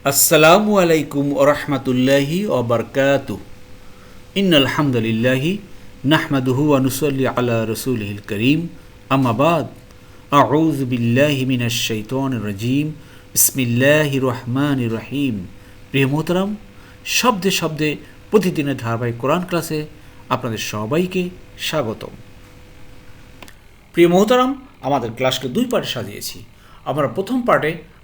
আসসালামু আলাইকুম ওরহমতুল্লাহি ওবরকাত ইন আলহামদুলিল্লাহি নাহমাদুহু আনুসল্লি আলা রসুলহিল করিম। আমাবাদ আউজ বিল্লাহি মিনাশ শাইতান রাজিম। বিসমিল্লাহি রহমান রহিম। প্রিয় মোহতারাম, শব্দে শব্দে প্রতিদিনের ধারাবাহিক কোরআন ক্লাসে আপনাদের সবাইকে স্বাগতম। প্রিয় মোহতারাম, আমাদের ক্লাসকে দুই পার্টে সাজিয়েছি। আমরা প্রথম পার্টে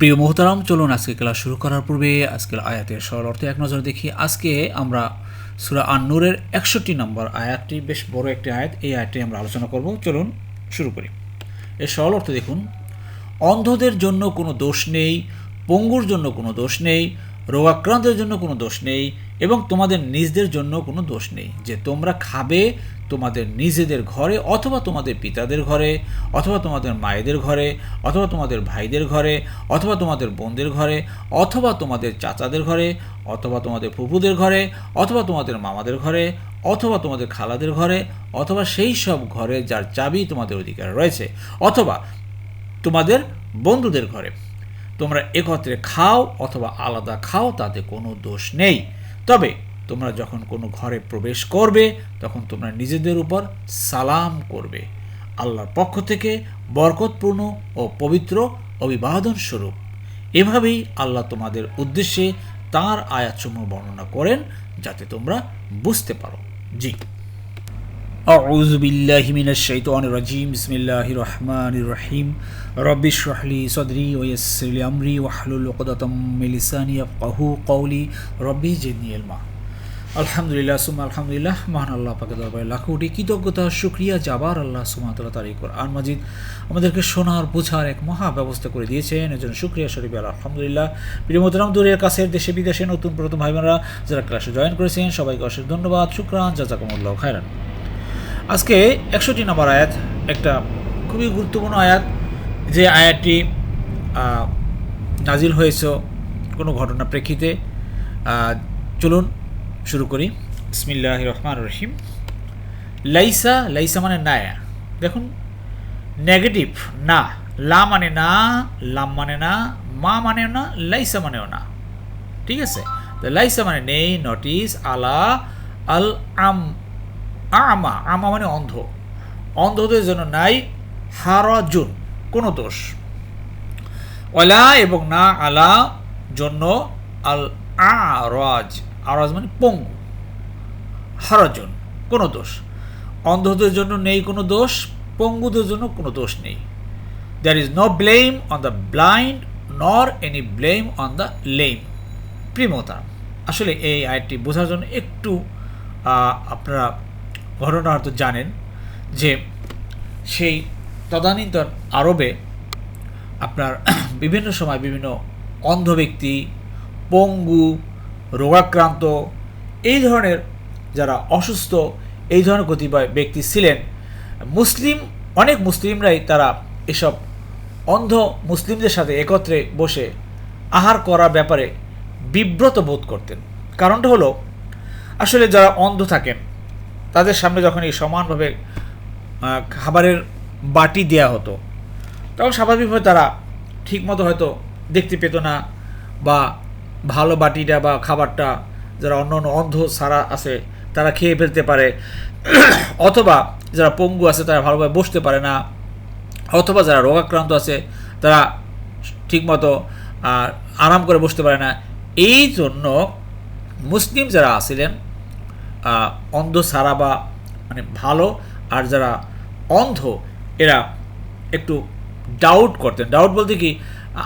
প্রিয় মোহতারাম, চলুন আজকে ক্লাস শুরু করার পূর্বে আজকের আয়াতের সরল অর্থে এক নজর দেখি। আজকে আমরা সুরা আন্নুরের একষট্টি নম্বর আয়াতটি, বেশ বড় একটি আয়াত, এই আয়াতটি আমরা আলোচনা করব। চলুন শুরু করি। এর সরল অর্থ দেখুন, অন্ধদের জন্য কোনো দোষ নেই, পঙ্গুর জন্য কোনো দোষ নেই রোগাক্রান্তের জন্য কোনো দোষ নেই এবং তোমাদের নিজদের জন্য কোনো দোষ নেই। যে তোমরা খাবে তোমাদের নিজেদের ঘরে অথবা তোমাদের পিতাদের ঘরে, অথবা তোমাদের মায়েদের ঘরে, অথবা তোমাদের ভাইদের ঘরে, অথবা তোমাদের বোনদের ঘরে, অথবা তোমাদের চাচাদের ঘরে, অথবা তোমাদের ফুপুদের ঘরে, অথবা তোমাদের মামাদের ঘরে, অথবা তোমাদের খালাদের ঘরে, অথবা সেই সব ঘরে যার চাবি তোমাদের অধিকার রয়েছে, অথবা তোমাদের বন্ধুদের ঘরে। তোমরা একত্রে খাও অথবা আলাদা খাও, তাতে কোনো দোষ নেই। তবে তোমরা যখন কোনো ঘরে প্রবেশ করবে, তখন তোমরা নিজেদের উপর সালাম করবে। আল্লাহর পক্ষ থেকে বরকতপূর্ণ ও পবিত্র অভিবাদন স্বরূপ। এভাবেই আল্লাহ তোমাদের উদ্দেশ্যে তাঁর আয়াতসমূহ বর্ণনা করেন, যাতে তোমরা বুঝতে পারো। জি। أعوذ بالله من الشيطان الرجيم بسم الله الرحمن الرحيم رب اشرح لي صدري ويسر لي أمري واحلل عقدة من لساني يفقهوا قولي ربي زدني علما আলহামদুলিল্লাহ সুমা আলহামদুলিল্লাহ মহান আল্লাহ পাকে দরবারে লাখো কোটি কৃতজ্ঞতা শুক্রিয়া যাবার আল্লাহ সুমাতলা তারি কোরআন মাজিদ আমাদেরকে শোনার বোঝার এক মহা ব্যবস্থা করে দিয়েছেন এর জন্য শুক্রিয়া শরীফ আল্লাহ আলহামদুলিল্লাহ প্রিয় মোতরাম দূরের কাছের দেশে বিদেশে নতুন প্রথম ভাই বোনেরা যারা ক্লাসে জয়েন করেছেন সবাইকে অশেষ ধন্যবাদ শুক্রান জাজাকুমুল্লাহ খায়রান আজকে একষট্টি নম্বর আয়াত, একটা খুবই গুরুত্বপূর্ণ আয়াত, যে আয়াতটি নাজিল হয়েছে কোনো ঘটনা প্রেক্ষিতে। চলুন শুরু করি। বিসমিল্লাহ রহমান রহিম। লাইসা লাইসা মানে নায়া দেখুন, নেগেটিভ, না। লা মানে না, লাম মানে না, মা মানে না, লাইসা মানেও না। ঠিক আছে? তো লাইসা মানে নেই, নটিস, আলা আল আম আমা আমা মানে অন্ধ। অন্ধদের জন্য নাই, হারাজুন, কোনো দোষ। ওলা এবং না আলা জন্য আল আরাজ আরাজ মানে পঙ্গু। হারাজন, কোনো দোষ। অন্ধদের জন্য নেই কোনো দোষ, পঙ্গুদের জন্য কোনো দোষ নেই। There is no blame on the blind nor any blame on the lame প্রিমতা আসলে এই আয়টি বোঝার জন্য একটু আপনারা ঘটনা হয়তো জানেন যে সেই তদানীন্তন আরবে আপনার বিভিন্ন সময় বিভিন্ন অন্ধ ব্যক্তি, পঙ্গু, রোগাক্রান্ত এই ধরনের যারা অসুস্থ, এই ধরনের কতিপয় ব্যক্তি ছিলেন, মুসলিম, অনেক মুসলিমরাই তারা এসব অন্ধ মুসলিমদের সাথে একত্রে বসে আহার করার ব্যাপারে বিব্রত বোধ করতেন। কারণটা হলো, আসলে যারা অন্ধ থাকেন তাদের সামনে যখন এই সমানভাবে খাবারের বাটি দেয়া হতো, তখন স্বাভাবিকভাবে তারা ঠিকমতো হয়তো দেখতে পেত না বা ভালো বাটিটা বা খাবারটা যারা অন্য অন্য অন্ধ সারা আছে তারা খেয়ে ফেলতে পারে। অথবা যারা পঙ্গু আছে তারা ভালোভাবে বসতে পারে না। অথবা যারা রোগাক্রান্ত আছে তারা ঠিকমতো আরাম করে বসতে পারে না। এই জন্য মুসলিম যারা আছিলেন অন্ধ সারা বা মানে ভালো, আর যারা অন্ধ, এরা একটু ডাউট করতেন। ডাউট বলতে কি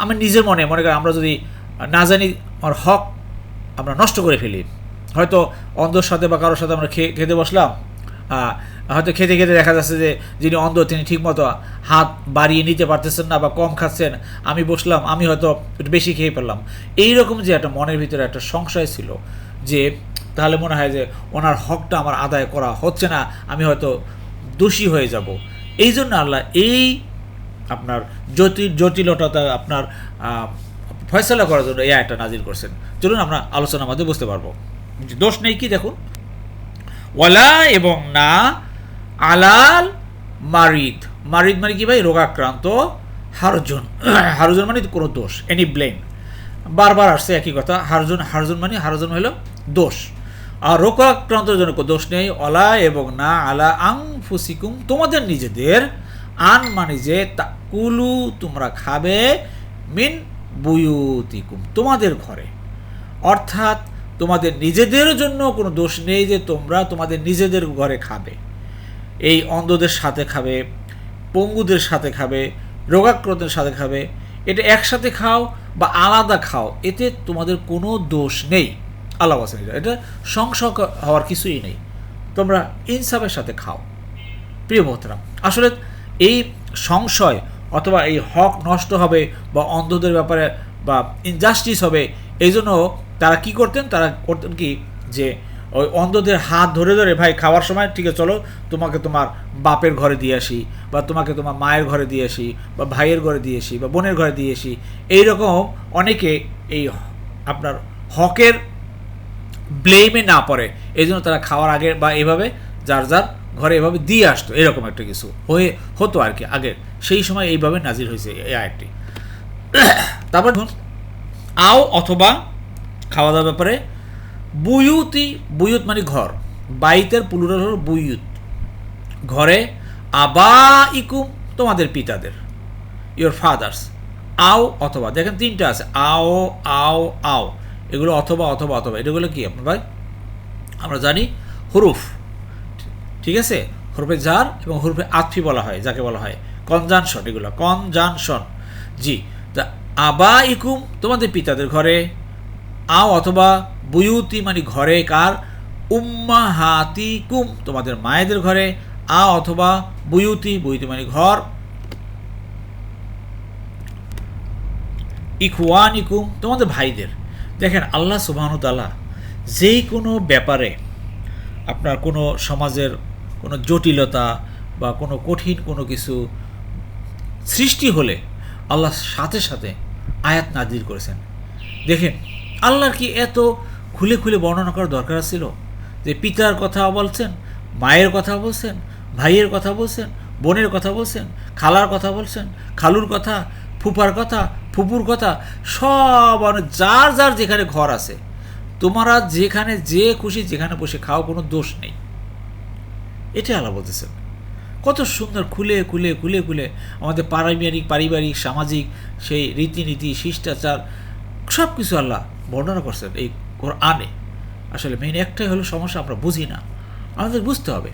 আমি নিজের মনে মনে করি আমরা যদি না জানি আমার হক আমরা নষ্ট করে ফেলি। হয়তো অন্ধর সাথে বা কারোর সাথে আমরা খেতে বসলাম হয়তো খেতে খেতে দেখা যাচ্ছে যে যিনি অন্ধ, তিনি ঠিকমতো হাত বাড়িয়ে নিতে পারতেছেন না বা কম খাচ্ছেন, আমি বসলাম, আমি হয়তো একটু বেশি খেয়ে ফেললাম। এইরকম যে একটা মনের ভিতরে একটা সংশয় ছিল যে তাহলে মনে হয় যে ওনার হকটা আমার আদায় করা হচ্ছে না, আমি হয়তো দোষী হয়ে যাব। এই জন্য আল্লাহ এই আপনার জটিল জটিলতা আপনার ফয়সলা করার জন্য এই আয়টা নাজির করছেন। চলুন আমরা আলোচনার মধ্যে বুঝতে পারব। দোষ নেই কি দেখুন? ওয়ালা এবং না আলাল মারিদ। মারিদ মানে কি ভাই? রোগাক্রান্ত, হারজন। হারজন মানে কোনো দোষ এনি ব্লেম বারবার আসছে একই কথা, হারজন হারজন মানে হারজন হলো দোষ। আর রোগাক্রান্তের জন্য দোষ নেই। অলা এবং না আলা আং ফুসিকুম তোমাদের নিজেদের। আন মানে যে তাকুলু, তোমরা খাবে মিন বুয়ুতিকুম, তোমাদের ঘরে। অর্থাৎ তোমাদের নিজেদের জন্য কোনো দোষ নেই যে তোমরা তোমাদের নিজেদের ঘরে খাবে। এই অন্ধদের সাথে খাবে, পঙ্গুদের সাথে খাবে, রোগাক্রান্তের সাথে খাবে। এটা একসাথে খাও বা আলাদা খাও, এতে তোমাদের কোনো দোষ নেই। বলছেন এটা। সংশয় হওয়ার কিছুই নেই। তোমরা ইনসাফের সাথে খাও। প্রিয় মোহতারাম আসলে এই সংশয় অথবা এই হক নষ্ট হবে বা অন্ধদের ব্যাপারে বা ইনজাস্টিস হবে, এই জন্য তারা কি করতেন? তারা করতেন কি? যে ওই অন্ধদের হাত ধরে ধরে, ভাই, খাওয়ার সময় ঠিক আছে, চলো তোমাকে তোমার বাপের ঘরে দিয়ে আসি বা তোমাকে তোমার মায়ের ঘরে দিয়ে আসি বা ভাইয়ের ঘরে দিয়ে আসি বা বোনের ঘরে দিয়ে আসি। এইরকম অনেকে এই আপনার হকের ব্লেমে না পড়ে এই জন্য তারা খাওয়ার আগে বা এভাবে যার যার ঘরে এভাবে দিয়ে আসতো, এরকম একটা কিছু হয়ে, হতো আর কি আগের। সেই সময় এইভাবে নাজির হয়েছে এই আয়টি তারপর আও অথবা খাওয়া দাওয়ার ব্যাপারে, বুয়ুতি, বুয়ুত মানে ঘর। বাইতের পুলুরাল হল বুয়ুত। ঘরে আবা ইকুম তোমাদের পিতাদের। ইয়োর ফাদার্স আও অথবা, দেখেন তিনটা আছে, আও আও আও। এগুলো অথবা অথবা অথবা। এগুলো কি আপনার ভাই? আমরা জানি হরুফ। ঠিক আছে? হরফে জার এবং হরফে আতফি বলা হয়, যাকে বলা হয় কনজানশন এগুলো। কনজানশন জি। তা আবা ইকুম তোমাদের পিতাদের ঘরে, আও অথবা বুয়ুতি মানে ঘরে কার? উম্মা হাতি কুম তোমাদের মায়েদের ঘরে আ অথবা বুয়ুতি বুয়ুতি মানে ঘর। ইকুয়ান ইকুম তোমাদের ভাইদের। দেখেন, আল্লাহ সুবাহতাল্লাহ যেই কোনো ব্যাপারে আপনার কোনো সমাজের কোনো জটিলতা বা কোনো কঠিন কোনো কিছু সৃষ্টি হলে আল্লাহ সাথে সাথে আয়াত নাজির করেছেন। দেখেন, আল্লাহর কি এত খুলে খুলে বর্ণনা করার দরকার ছিল? যে পিতার কথা বলছেন, মায়ের কথা বলছেন, ভাইয়ের কথা বলছেন, বোনের কথা বলছেন, খালার কথা বলছেন, খালুর কথা ফুপার কথা ফুপুর কথা সব মানে যার যার যেখানে ঘর আছে, তোমরা যেখানে যে খুশি যেখানে বসে খাও, কোনো দোষ নেই। এটা আল্লাহ বলতেছেন। কত সুন্দর খুলে খুলে খুলে খুলে আমাদের পারিবারিক পারিবারিক, সামাজিক সেই রীতিনীতি, শিষ্টাচার সব কিছু আল্লাহ বর্ণনা করছেন এই আনে আসলে মেইন একটাই হলো সমস্যা, আমরা বুঝি না। আমাদের বুঝতে হবে।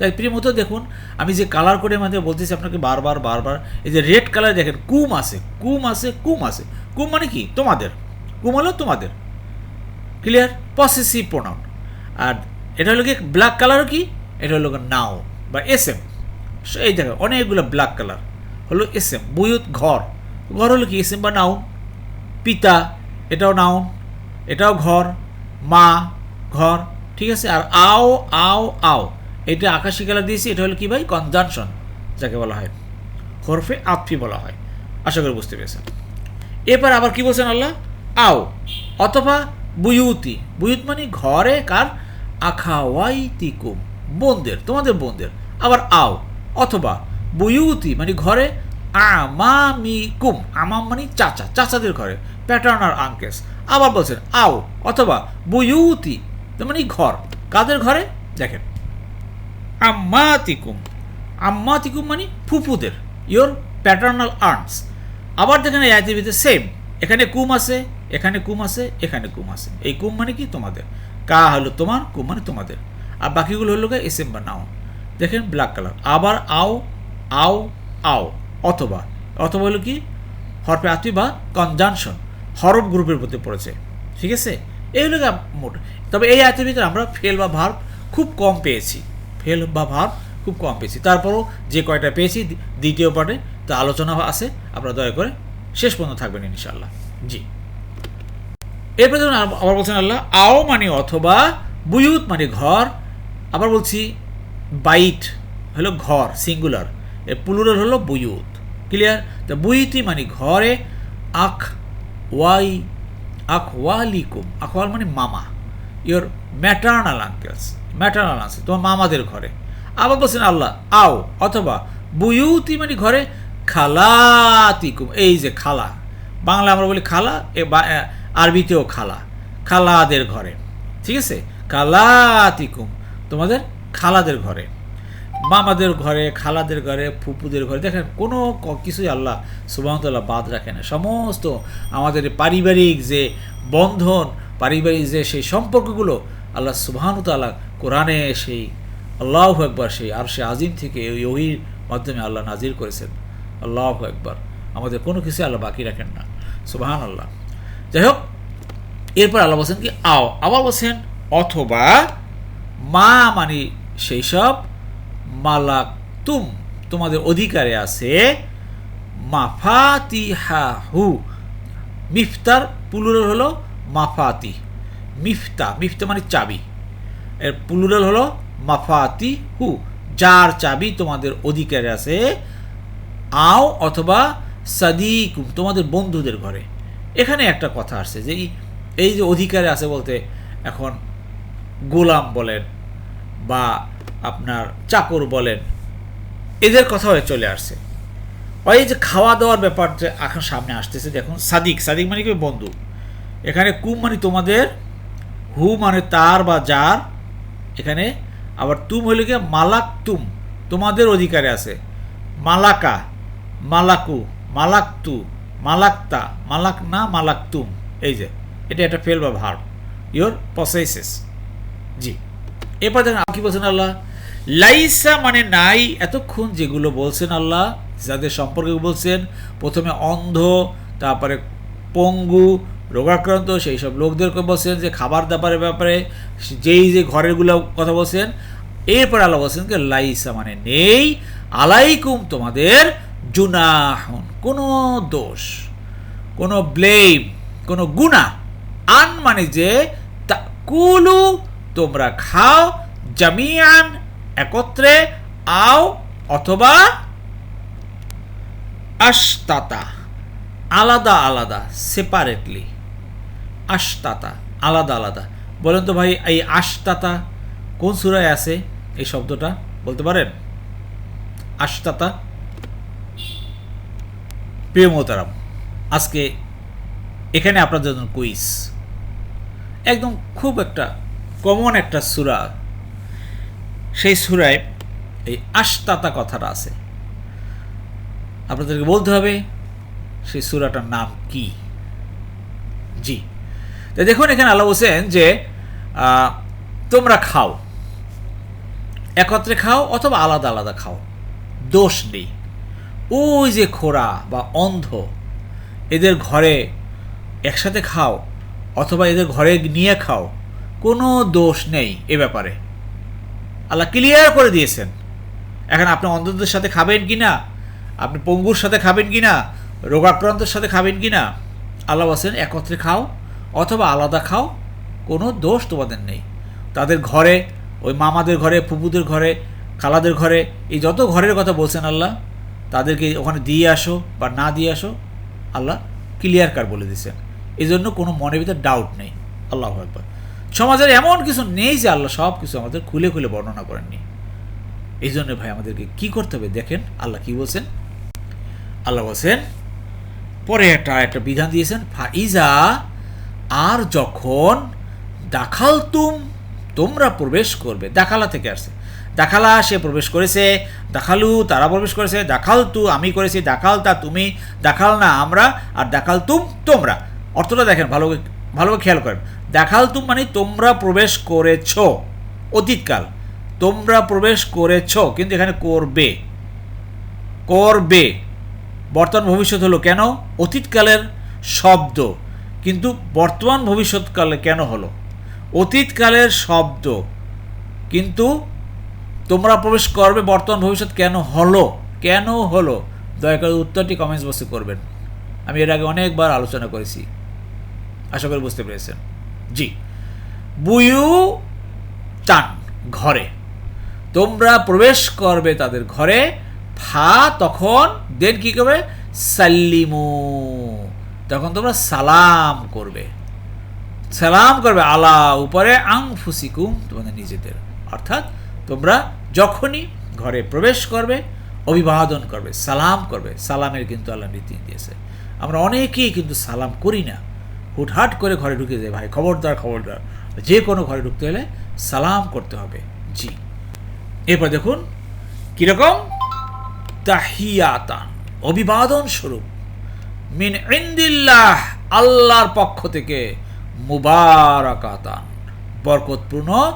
তাই প্রিয় মতো দেখুন, আমি যে কালার করে মাঝে বলতেছি আপনাকে বারবার বারবার, এই যে রেড কালার দেখেন, কুম আছে কুম আছে কুম আছে। কুম মানে কি? তোমাদের। কুম হলো তোমাদের। ক্লিয়ার পসেসিভ প্রোনাউন আর এটা হলো কি? ব্ল্যাক কালারও কি? এটা হলো নাও বা এস এম এই দেখো, অনেকগুলো ব্ল্যাক কালার হলো এস এম বুয়ুত ঘর। ঘর হলো কি? এস এম বা নাউন পিতা, এটাও নাউন এটাও ঘর। মা, ঘর। ঠিক আছে? আর আও আও আও। এটা আকাশি কালার দিয়েছি, এটা হলো কি ভাই? কনজানশন যাকে বলা হয়। হরফে আতফি বলা হয়। আশা করি বুঝতে পেরেছেন। এরপর আবার কি বলছেন আল্লাহ? আও, অথবা বুয়ুতি। বুয়ুত মানে ঘরে, কার? আখাওয়াইতিকুম, বোনদের, তোমাদের বোনদের। আবার আও, অথবা বুয়ুতি মানে ঘরে, আমামিকুম। আমাম মানে চাচা, চাচাদের ঘরে প্যাটার্নার আঙ্কেস আবার বলছেন আও, অথবা বুয়ুতি মানে ঘর। কাদের ঘরে? দেখেন আম্মাতিকুম। আম্মাতিকুম মানে ফুফুদের ইয়োর প্যাটার্নাল আর্মস আবার দেখেন এই ভিতরে সেম এখানে কুম আছে, এখানে কুম আছে, এখানে কুম আছে। এই কুম মানে কি? তোমাদের। কা হলো তোমার, কুম মানে তোমাদের। আর বাকিগুলো হলো এস এম বা নাও দেখেন ব্ল্যাক কালার আবার আও আও আও, অথবা। অথবা হলো কি? হরফে আতি বা কনজানশন হরফ গ্রুপের মধ্যে পড়েছে। ঠিক আছে? এই হলো মোট। তবে এই আয়তের ভিতরে আমরা ফেল বা ভার্ব খুব কম পেয়েছি। ফেল বা ভাব খুব কম পেয়েছি। তারপরও যে কয়টা পেয়েছি দ্বিতীয় পার্টে তা আলোচনা আছে। আপনারা দয়া করে শেষ পর্যন্ত থাকবেন ইনশাল্লাহ জি। এরপরে ধরুন আবার বলছেন আল্লাহ, আও মানে অথবা বুয়ুত মানে ঘর। আবার বলছি, বাইট হলো ঘর, সিঙ্গুলার। এর প্লুরাল হলো বুয়ুত। ক্লিয়ার? তো বুয়ুতি মানে ঘরে আখ, ওয়াই, আখ, ওয়ালিকুম। আখওয়াল মানে মামা। Your maternal uncles maternal uncles তোমার মামাদের ঘরে। আবার বলছেন আল্লাহ, আও, অথবা বুয়ুতি মানে ঘরে খালাতিকুম এই যে খালা। বাংলা আমরা বলি খালা, এ আরবিতেও খালা। খালাদের ঘরে। ঠিক আছে? খালাতিকুম, তোমাদের খালাদের ঘরে। মামাদের ঘরে, খালাদের ঘরে, ফুপুদের ঘরে। দেখেন, কোনো কিছুই আল্লাহ সুবাহতাল্লাহ বাদ রাখে না। সমস্ত আমাদের পারিবারিক যে বন্ধন পারিবারিক যে সেই সম্পর্কগুলো আল্লাহ সুবাহানুতাল্লাহ কোরআনে সেই আল্লাহ একবার সেই আর সে আজিম থেকে ওই ওহির মাধ্যমে আল্লাহ নাজির করেছেন। আল্লাহ একবার আমাদের কোনো কিছু আল্লাহ বাকি রাখেন না। সুবাহান আল্লাহ যাই হোক, এরপর আল্লাহ বলছেন কি, আও, আবার বলছেন, অথবা মা মানে সেই সব মালাক তুম তোমাদের অধিকারে আছে মাফাতিহা হু মিফতার পুলুরাল হলো মাফাতি, মিফতা মিফতা মানে চাবি। এর পুলুরাল হলো মাফাতি হু, যার চাবি তোমাদের অধিকারে আছে, আও অথবা সাদিকুম, তোমাদের বন্ধুদের ঘরে। এখানে একটা কথা আসছে যে এই- যে অধিকারে আছে বলতে এখন গোলাম বলেন বা আপনার চাকর বলেন, এদের কথা হয়ে চলে আসছে। ওই যে খাওয়া দাওয়ার ব্যাপার যে এখন সামনে আসতেছে, দেখুন, সাদিক সাদিক মানে কি বন্ধু? এখানে কুম মানে তোমাদের, হু মানে তার বা যার, এখানে আবার তুম হইলে গিয়ে মালাক তুম, তোমাদের অধিকারে আছে। মালাকা, মালাকু, মালাকতু, মালাক্তা মালাক না মালাকতুম, এই যে, এটা একটা ফেল বা ভার ইওর পসেসেস জি। এরপর দেখেন কি বলছেন আল্লাহ? লাইসা মানে নাই, এতক্ষণ যেগুলো বলছেন আল্লাহ, যাদের সম্পর্কে বলছেন, প্রথমে অন্ধ, তারপরে পঙ্গু রোগাক্রান্ত সেই সব লোকদেরকে বলছেন যে খাবার দাবারের ব্যাপারে যেই যে ঘরেরগুলো কথা বলছেন, এরপর আল্লাহ বলছেন যে, লাইসা মানে নেই, আলাইকুম তোমাদের জুনাহন, কোনো দোষ, কোনো ব্লেম, কোনো গুণা আন মানে যে কুলু তোমরা খাও জামিয়ান একত্রে আও অথবা আশতাতা, আলাদা আলাদা সেপারেটলি আশতাতা, আলাদা আলাদা। বলেন তো ভাই, এই আশতাতা কোন সুরায় আছে? এই শব্দটা বলতে পারেন? আশতাতা। প্রিয় মোতারাম আজকে এখানে আপনাদের জন্য কুইজ। একদম খুব একটা কমন একটা সুরা। সেই সুরায় এই আশতাতা কথাটা আছে। আপনাদেরকে বলতে হবে, সেই সুরাটার নাম কি? জি। তো দেখুন এখানে আল্লাহ বলছেন যে তোমরা খাও। একত্রে খাও অথবা আলাদা আলাদা খাও। দোষ নেই। ওই যে খোরা বা অন্ধ, এদের ঘরে একসাথে খাও অথবা এদের ঘরে নিয়ে খাও, কোনো দোষ নেই এ ব্যাপারে। আল্লাহ ক্লিয়ার করে দিয়েছেন। এখন আপনি অন্ধদের সাথে খাবেন কি না আপনি পঙ্গুর সাথে খাবেন কি না রোগাক্রান্তের সাথে খাবেন কি না আল্লাহ বলছেন একত্রে খাও অথবা আলাদা খাও, কোনো দোষ তোমাদের নেই। তাদের ঘরে, ওই মামাদের ঘরে ফুপুদের ঘরে, খালাদের ঘরে, এই যত ঘরের কথা বলছেন আল্লাহ, তাদেরকে ওখানে দিয়ে আসো বা না দিয়ে আসো, আল্লাহ ক্লিয়ার কার বলে দিয়েছেন। এই জন্য কোনো মনের ভিতরে ডাউট নেই। আল্লাহ একবার সমাজের এমন কিছু নেই যে আল্লাহ সব কিছু আমাদের খুলে খুলে বর্ণনা করেননি। এই জন্য ভাই আমাদেরকে কি করতে হবে দেখেন, আল্লাহ কি বলছেন? আল্লাহ বলছেন, পরে একটা একটা বিধান দিয়েছেন, ফাইজা আর যখন দাখাল তুম তোমরা প্রবেশ করবে। দাখালা থেকে আসছে। দাখালা, সে প্রবেশ করেছে। দাখালু, তারা প্রবেশ করেছে। দাখাল তু আমি করেছি। দাখাল তা তুমি, দাখাল না আমরা, আর দাখাল তুম তোমরা। অর্থটা দেখেন, ভালো ভালোভাবে খেয়াল করেন। দাখাল তুম মানে তোমরা প্রবেশ করেছ। অতীতকাল। তোমরা প্রবেশ করেছ, কিন্তু এখানে করবে। করবে। বর্তমান ভবিষ্যৎ হলো কেন? অতীতকালের শব্দ। কিন্তু বর্তমান ভবিষ্যৎকালে কেন হলো? অতীতকালের শব্দ। কিন্তু তোমরা প্রবেশ করবে বর্তমান ভবিষ্যৎ কেন হলো? কেন হলো? দয়া করে উত্তরটি কমেন্টস বক্সে করবেন। আমি এর আগে অনেকবার আলোচনা করেছি। আশা করি বুঝতে পেরেছেন। জি। বুয়ু টান ঘরে। তোমরা প্রবেশ করবে তাদের ঘরে। ফা তখন দেন কি করবে? সাল্লিমু। তখন তোমরা সালাম করবে। সালাম করবে, আলা, উপরে আং ফুসিকুম তোমাদের নিজেদের। অর্থাৎ তোমরা যখনই ঘরে প্রবেশ করবে, অভিবাদন করবে, সালাম করবে। সালামের কিন্তু আল্লাহ নীতি দিয়েছে। আমরা অনেকেই কিন্তু সালাম করি না। হুটহাট করে ঘরে ঢুকে যায় ভাই, খবরদার খবরদার। যে কোনো ঘরে ঢুকতে হলে সালাম করতে হবে। জি। এরপর দেখুন, কীরকম? তাহিয়াতান অভিবাদন স্বরূপ। মিন ইন্দিল্লাহ, আল্লাহর পক্ষ থেকে মুবারাকাতান, বরকতপূর্ণ,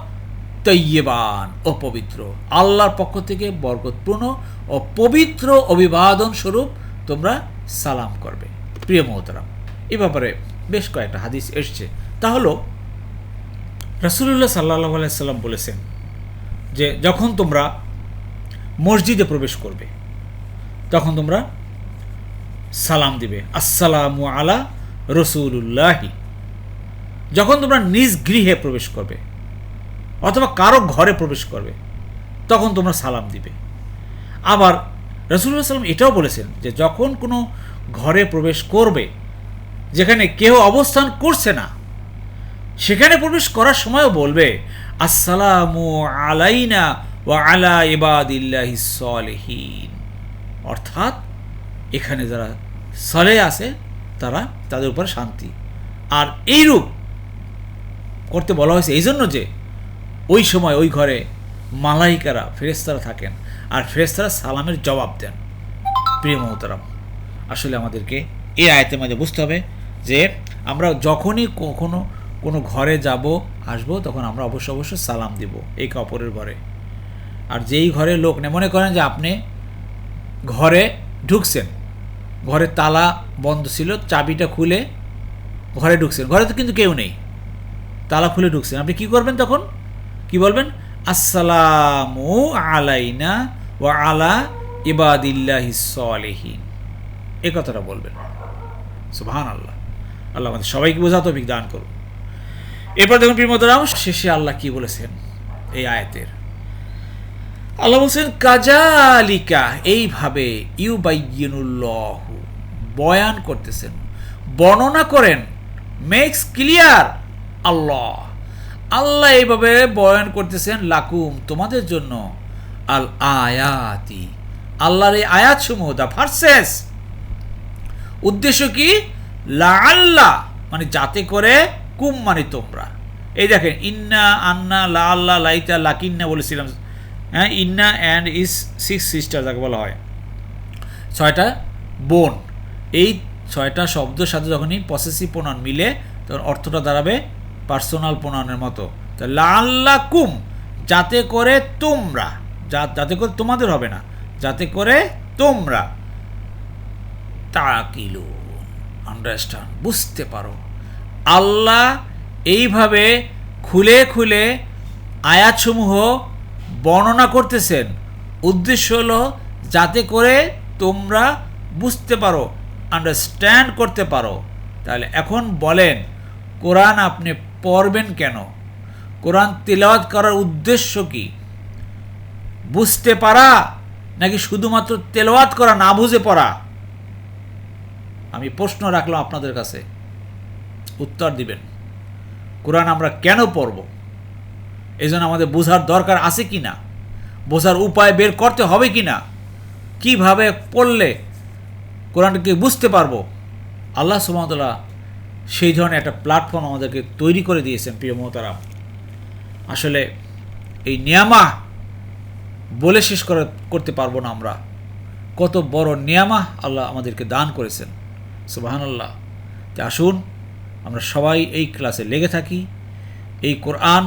তৈয়বান ও পবিত্র। আল্লাহর পক্ষ থেকে বরকতপূর্ণ ও পবিত্র অভিবাদন স্বরূপ তোমরা সালাম করবে। প্রিয় মহতারাম, এ ব্যাপারে বেশ কয়েকটা হাদিস এসছে। তা হলো, রাসুলুল্লাহ সাল্লাহ আলাইসাল্লাম বলেছেন যে যখন তোমরা মসজিদে প্রবেশ করবে, তখন তোমরা সালাম দিবে। আসসালামু আলা রসুল্লাহি যখন তোমরা নিজ গৃহে প্রবেশ করবে, অথবা কারও ঘরে প্রবেশ করবে, তখন তোমরা সালাম দিবে। আবার রসুল্লাহ সাল্লাম এটাও বলেছেন যে, যখন কোনো ঘরে প্রবেশ করবে, যেখানে কেউ অবস্থান করছে না, সেখানে প্রবেশ করার সময়ও বলবে, আসসালামু আলাইনা ও আলা ইবাদিল্লাহি সলেহীন। অর্থাৎ, এখানে যারা সলে আছে তারা তাদের উপরে শান্তি। আর এইরূপ করতে বলা হয়েছে এই জন্য যে ওই সময় ওই ঘরে মালাইকারা ফেরেস্তারা থাকেন আর ফেরেস্তারা সালামের জবাব দেন। প্রিয় মহতারাম, আসলে আমাদেরকে এই আয়তের মাঝে বুঝতে হবে যে আমরা যখনই কখনো কোনো ঘরে যাব, আসব, তখন আমরা অবশ্য অবশ্যই সালাম দিব এই কাপড়ের ঘরে। আর যেই ঘরে লোক নেই মনে করেন যে আপনি ঘরে ঢুকছেন ঘরের তালা বন্ধ ছিল, চাবিটা খুলে ঘরে ঢুকছেন। ঘরে তো কিন্তু কেউ নেই। তালা খুলে ঢুকছেন। আপনি কি করবেন তখন? কি বলবেন? আসসালামু আলাইনা ও আলা ইবাদিল্লাহি সলেহীন। এ কথাটা বলবেন। সুবহান আল্লাহ আল্লাহ আমাদের সবাইকে বোঝা তৌফিক দান করুন। এরপর দেখুন প্রিমতরাম শেষে আল্লাহ কি বলেছেন এই আয়াতের? আল্লাহ বলছেন, কাজালিকা এইভাবে, ইউবাইয়িনুল্লাহ, বয়ান করতেছেন, বর্ণনা করেন মেক্স ক্লিয়ার আল্লাহ। আল্লাহ এইভাবে বয়ান করতেছেন, লাকুম তোমাদের জন্য আল আয়াতি আল্লাহর এই আয়াত সমূহ দা ভার্সেস উদ্দেশ্য কি? লা আল্লাহ মানে যাতে করে কুম মানে তোমরা। এই দেখেন, ইন্না আন্না লা আল্লাহ লাইতা লাকিন্না বলেছিলাম। হ্যাঁ ইন্না অ্যান্ড ইস সিক্স সিস্টার যাকে বলা হয়। ছয়টা বোন। এই ছয়টা শব্দের সাথে যখনই পসেসিভ প্রণয়ন মিলে, তখন অর্থটা দাঁড়াবে পার্সোনাল প্রণয়নের মতো। তা লাল্লা কুম যাতে করে তোমরা, যা- যাতে করে তোমাদের হবে না, যাতে করে তোমরা তাকিলু আন্ডারস্ট্যান্ড বুঝতে পারো। আল্লাহ এইভাবে খুলে খুলে আয়াতসমূহ বর্ণনা করতেছেন। উদ্দেশ্য হলো যাতে করে তোমরা বুঝতে পারো আন্ডারস্ট্যান্ড করতে পারো। তাহলে এখন বলেন, কোরআন আপনি পড়বেন কেন? কোরআন তেলাওয়াত করার উদ্দেশ্য কি? বুঝতে পারা নাকি শুধুমাত্র তেলাওয়াত করা না বুঝে পড়া? আমি প্রশ্ন রাখলাম আপনাদের কাছে। উত্তর দিবেন। কোরআন আমরা কেন পড়ব? এই জন্য আমাদের বোঝার দরকার আছে কি না বোঝার উপায় বের করতে হবে কি না কীভাবে পড়লে কোরআনকে বুঝতে পারব? আল্লাহ সুমতলা সেই ধরনের একটা প্ল্যাটফর্ম আমাদেরকে তৈরি করে দিয়েছেন, প্রিয় মহতারাম। আসলে এই নিয়ামা বলে শেষ করে, করতে পারব না আমরা। কত বড় নিয়ামা আল্লাহ আমাদেরকে দান করেছেন। সুবাহান আল্লাহ তা আসুন, আমরা সবাই এই ক্লাসে লেগে থাকি। এই কোরআন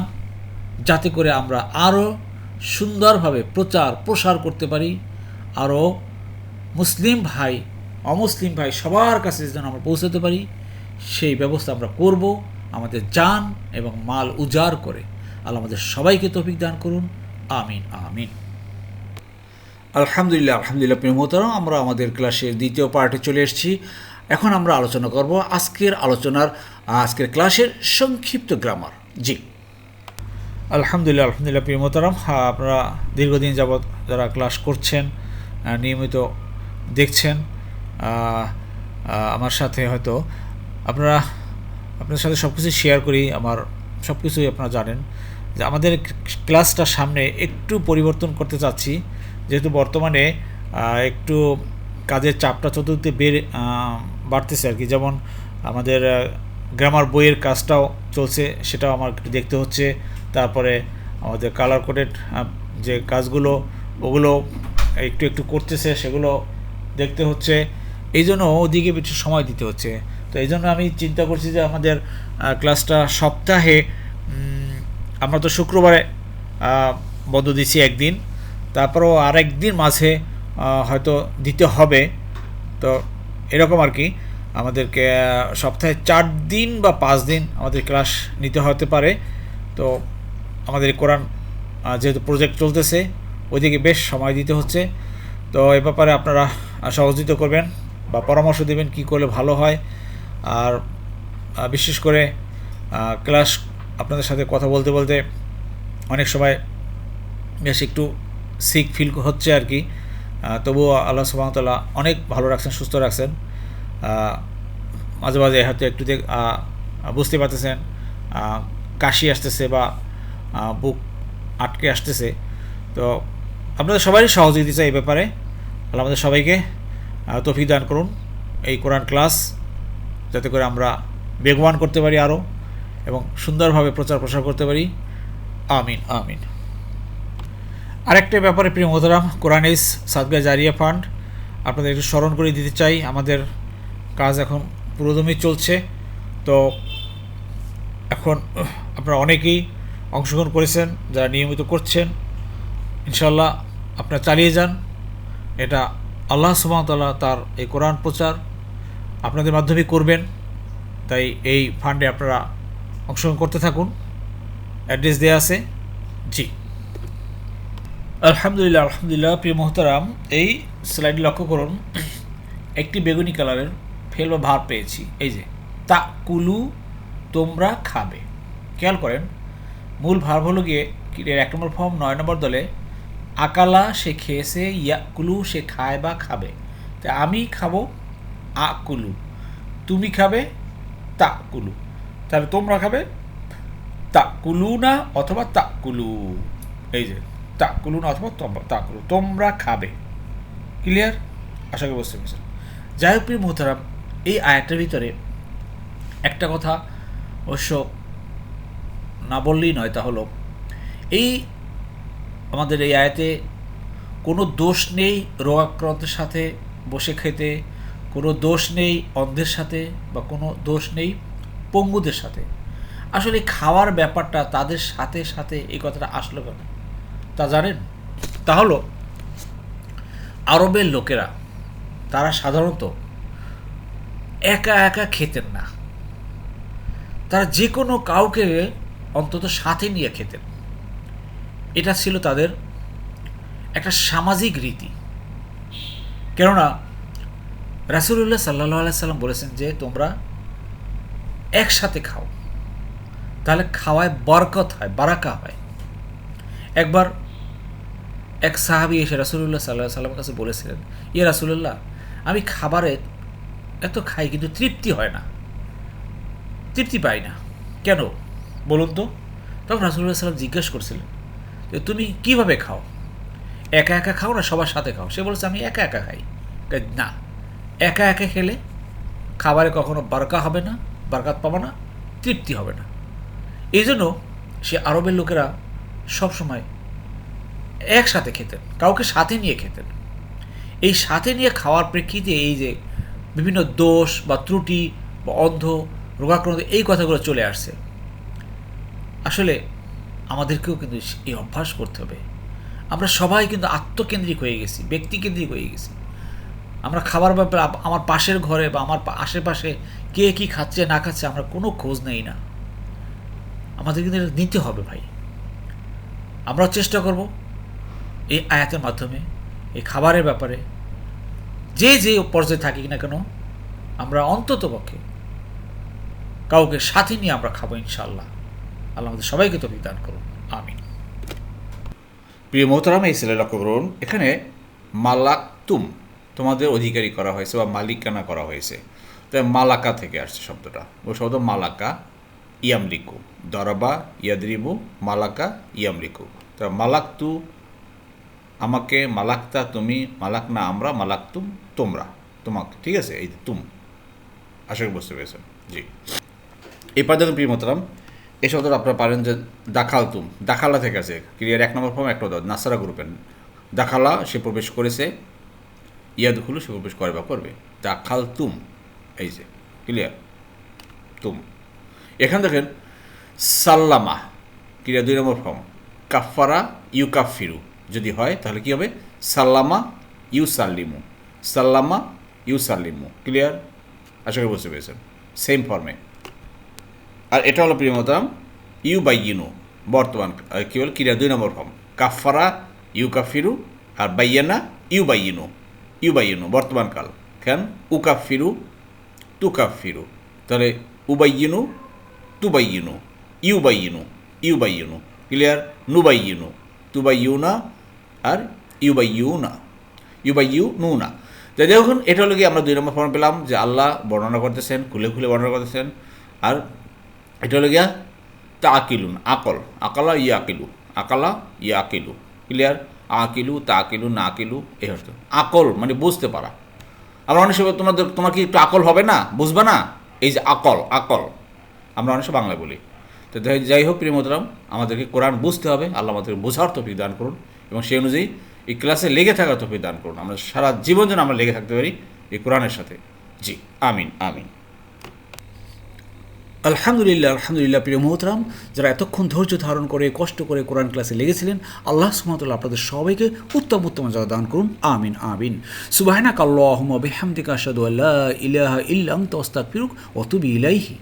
যাতে করে আমরা আরও সুন্দরভাবে প্রচার, প্রসার করতে পারি। আরও মুসলিম ভাই, অমুসলিম ভাই সবার কাছে যেন আমরা পৌঁছাতে পারি, সেই ব্যবস্থা আমরা করব আমাদের জান এবং মাল উজাড় করে। আল্লাহ আমাদের সবাইকে তৌফিক দান করুন। আমিন আমিন। আলহামদুলিল্লাহ আলহামদুলিল্লাহ প্রিয় আমরা আমাদের ক্লাসের দ্বিতীয় পার্টে চলে এসেছি। এখন আমরা আলোচনা করব আজকের আলোচনার, আজকের ক্লাসের সংক্ষিপ্ত গ্রামার জি। আলহামদুলিল্লাহ আলহামদুলিল্লাহ প্রিয় মোহতারাম। হ্যাঁ, আপনারা দীর্ঘদিন যাবৎ যারা ক্লাস করছেন নিয়মিত দেখছেন আমার সাথে হয়তো আপনারা আপনার সাথে সব কিছু শেয়ার করি আমার সব কিছুই আপনারা জানেন যে আমাদের ক্লাসটা সামনে একটু পরিবর্তন করতে চাচ্ছি। যেহেতু বর্তমানে একটু কাজের চাপটা চতুর্থে বেড়ে বাড়তেছে আর কি। যেমন আমাদের গ্রামার বইয়ের কাজটাও চলছে, সেটাও আমার দেখতে হচ্ছে। তারপরে আমাদের কালার কোডেড যে কাজগুলো, ওগুলো একটু একটু করতেছে, সেগুলো দেখতে হচ্ছে। এই জন্য ওদিকে একটু সময় দিতে হচ্ছে। তো এই জন্য আমি চিন্তা করছি যে আমাদের ক্লাসটা সপ্তাহে আমরা তো শুক্রবারে বন্ধ দিচ্ছি একদিন। তারপরেও আর একদিন মাঝে হয়তো দিতে হবে। তো এরকম আর কি। আমাদেরকে সপ্তাহে চার দিন বা পাঁচ দিন আমাদের ক্লাস নিতে হতে পারে। তো আমাদের কোরআন যেহেতু প্রজেক্ট চলতেছে, ওইদিকে বেশ সময় দিতে হচ্ছে। তো এ ব্যাপারে আপনারা সহযোগিতা করবেন বা পরামর্শ দেবেন কি করলে ভালো হয়। আর বিশেষ করে ক্লাস আপনাদের সাথে কথা বলতে বলতে অনেক সময় বেশ একটু সিক ফিল হচ্ছে আর কি। তবুও আল্লাহ সুবাহতাল্লাহ অনেক ভালো রাখছেন, সুস্থ রাখছেন। মাঝে মাঝে হয়তো একটু বুঝতে পারতেছেন কাশি আসতেছে বা বুক আটকে আসতেছে। তো আপনাদের সবারই সহযোগিতা চাই এই ব্যাপারে। আল্লাহ আমাদের সবাইকে তৌফিক দান করুন এই কোরআন ক্লাস, যাতে করে আমরা বেগবান করতে পারি আরও এবং সুন্দরভাবে প্রচার প্রসার করতে পারি। আমিন আমিন। আরেকটা ব্যাপারে প্রিয় মোহতারাম, কোরআন ইস সাদগা জারিয়া ফান্ড, আপনাদের একটু স্মরণ করে দিতে চাই। আমাদের কাজ এখন পুরোদমই চলছে। তো এখন আপনারা অনেকেই অংশগ্রহণ করেছেন, যারা নিয়মিত করছেন। ইনশাল্লাহ আপনারা চালিয়ে যান। এটা আল্লাহ সুবাহতাল্লাহ তার এই কোরআন প্রচার আপনাদের মাধ্যমে করবেন। তাই এই ফান্ডে আপনারা অংশগ্রহণ করতে থাকুন। অ্যাড্রেস দেওয়া আছে। জি। আলহামদুলিল্লাহ আলহামদুলিল্লাহ, প্রিয় মোহতারাম, এই স্লাইডে লক্ষ্য করুন। একটি বেগুনি কালারের ফেল বা ভার পেয়েছি। এই যে, তা কুলু তোমরা খাবে। খেয়াল করেন, মূল ভার হলো গিয়ে এক নম্বর ফর্ম, নয় নম্বর দলে, আকালা সে খেয়েছে, ইয়া কুলু সে খায় বা খাবে। তা আমি খাব, আ কুলু। তুমি খাবে, তা কুলু। তাহলে তোমরা খাবে, তা কুলু না অথবা তা কুলু। এই যে, তা কুলু না অথবা তোমরা, তা কুলু। তোমরা খাবে। ক্লিয়ার? আশা করি বুঝতে পেরেছেন। যাই হোক প্রিয় মোহতারাম এই আয়াতের ভিতরে একটা কথা অবশ্য না বললেই নয়, তা হলো, এই আমাদের এই আয়াতে কোনো দোষ নেই রোগাক্রান্তের সাথে বসে খেতে, কোনো দোষ নেই অন্ধের সাথে বা কোনো দোষ নেই পঙ্গুদের সাথে। আসলে খাওয়ার ব্যাপারটা তাদের সাথে সাথে এই কথাটা আসলো কেন? তা জানেন? তা হলো, আরবের লোকেরা, তারা সাধারণত একা একা খেতেন না। তারা যে কোনো কাউকে অন্তত সাথে নিয়ে খেতেন। এটা ছিল তাদের একটা সামাজিক রীতি। কেননা, রাসুলুল্লাহ সাল্লাহ সাল্লাম বলেছেন যে, তোমরা একসাথে খাও। তাহলে খাওয়ায় বরকত হয়, বারাকা হয়। একবার এক সাহাবি এসে রাসুলুল্লাহ সাল্লাহ সাল্লামের কাছে বলেছিলেন ইয়ে রাসুলুল্লাহ, আমি খাবারে এত খাই কিন্তু তৃপ্তি হয় না। তৃপ্তি পাই না। কেন? বলুন তো। তখন রাসুল্লাহ সাল্লাম জিজ্ঞেস করছিলেন যে, তুমি কীভাবে খাও? একা একা খাও না সবার সাথে খাও? সে বলেছে, আমি একা একা খাই। না। একা একা খেলে খাবারে কখনো বারকা হবে না, বারকাত পাবো না, তৃপ্তি হবে না। এই জন্য সে আরবের লোকেরা সবসময় একসাথে খেতেন, কাউকে সাথে নিয়ে খেতেন। এই সাথে নিয়ে খাওয়ার প্রেক্ষিতে এই যে বিভিন্ন দোষ বা ত্রুটি বা অন্ধ, রোগাক্রান্ত এই কথাগুলো চলে আসছে। আসলে আমাদেরকেও কিন্তু এই অভ্যাস করতে হবে। আমরা সবাই কিন্তু আত্মকেন্দ্রিক হয়ে গেছি, ব্যক্তিকেন্দ্রিক হয়ে গেছি। আমরা খাবার ব্যাপারে আমার পাশের ঘরে বা আমার আশেপাশে কে কী খাচ্ছে, না খাচ্ছে, আমরা কোনো খোঁজ নেই না। আমাদের কিন্তু এটা নিতে হবে ভাই। আমরাও চেষ্টা করব এই আয়াতের মাধ্যমে, এই খাবারের ব্যাপারে যে যে পর্যায়ে থাকি না কেন, আমরা অন্তত পক্ষে কাউকে সাথে নিয়ে আমরা খাব ইনশাল্লাহ আল্লাহ আমাদের সবাইকে তো বিধান করুন। আমিন। প্রিয় মোহতারাম, এই ছেলে লক্ষ্য করুন এখানে মালাক্তুম তোমাদের অধিকারী করা হয়েছে বা মালিকানা করা হয়েছে। তাই মালাকা থেকে আসছে শব্দটা। ও শব্দ মালাকা ইয়ামলিকু। দরবা ইয়াদরিবু মালাকা ইয়ামলিকু। তা মালাক্তু আমাকে, মালাক্তা তুমি মালাক না আমরা, মালাক্তুম তোমরা, তোমাকে, ঠিক আছে? এই তুম। আশা করি বুঝতে পেরেছেন। জি। এরপর দেখুন প্রিয় মোহতারাম, এই শব্দটা আপনারা পারেন যে দাখালতুম দাখালা থেকে আছে। ক্রিয়ার এক নম্বর ফর্ম একটা নাসারা গ্রুপের। দাখালা, সে প্রবেশ করেছে। ইয়াদ হলো, সে প্রবেশ করে বা করবে। দাখাল তুম। এই যে, ক্লিয়ার? তুম। এখান দেখেন, সাল্লামা, ক্রিয়া দুই নম্বর ফর্ম। কাফারা ইউ কাফিরু যদি হয়, তাহলে কি হবে? সাল্লামা ইউ সাল্লিমু সাল্লামা ইউ সাল্লিমু ক্লিয়ার আশা করি বুঝতে পেরেছেন। সেম ফর্মে আর এটা হলো প্রিয়মতাম ইউ বাই ইউনু বর্তমান কি বল ক্রিয়া দুই নম্বর ফর্ম। কাফারা ইউ কাফিরু আর বাইয়ানা ইউ বাই ইউনু ইউ বাই ইউনু বর্তমান কাল। কেন? উ কাফিরু তু কাফিরু তাহলে উবাইয়িনু, তুবাইয়িনু ইউ বাইয়িনু ইউ বাইয়িনু ক্লিয়ার নুবাইয়িনু, তুবাইয়ুনা, আর ইউ বাইয়ুনা ইউ বাইয়ু নুনা তো দেখুন এটা হলো কি আমরা দুই নম্বর ফর্ম পেলাম যে আল্লাহ বর্ণনা করতেছেন, খুলে খুলে বর্ণনা করতেছেন। আর এটা হলো গিয়া তা আকিলুন আকল। আকালা ইয়া আকিলু আকালা ইয়া আকিলু ক্লিয়ার আকিলু তা আকিলু না আকিলু এই হচ্ছে। আকল মানে বুঝতে পারা। আমরা অনেক সময় তোমাদের, তোমার কি একটু আকল হবে না? বুঝবে না? এই যে আকল আকল। আমরা অনেক সময় বাংলায় বলি। তো যাই- হোক, প্রিয় মোতরাম আমাদেরকে কোরআন বুঝতে হবে, আল্লাহ আমাদেরকে বোঝার তফিক দান করুন। এবং সেই অনুযায়ী এই ক্লাসে লেগে থাকা তফিক দান করুন। আমরা সারা জীবন যেন আমরা লেগে থাকতে পারি এই কোরআনের সাথে। জি, আমিন আমিন। আলহামদুলিল্লাহ আলহামদুলিল্লাহ, প্রিয় মোহতরাম, যারা এতক্ষণ ধৈর্য ধারণ করে, কষ্ট করে কোরআন ক্লাসে লেগেছিলেন, আল্লাহ সুমতুল্লাহ আপনাদের সবাইকে উত্তম উত্তম যা দান করুন। আমিন আমিন। সুবাহনা কাল্লাহম বেহামদিকা আসাদু আল্লাহ ইলাহা ইল্লাম ফিরুক অতুবি ইলাইহি।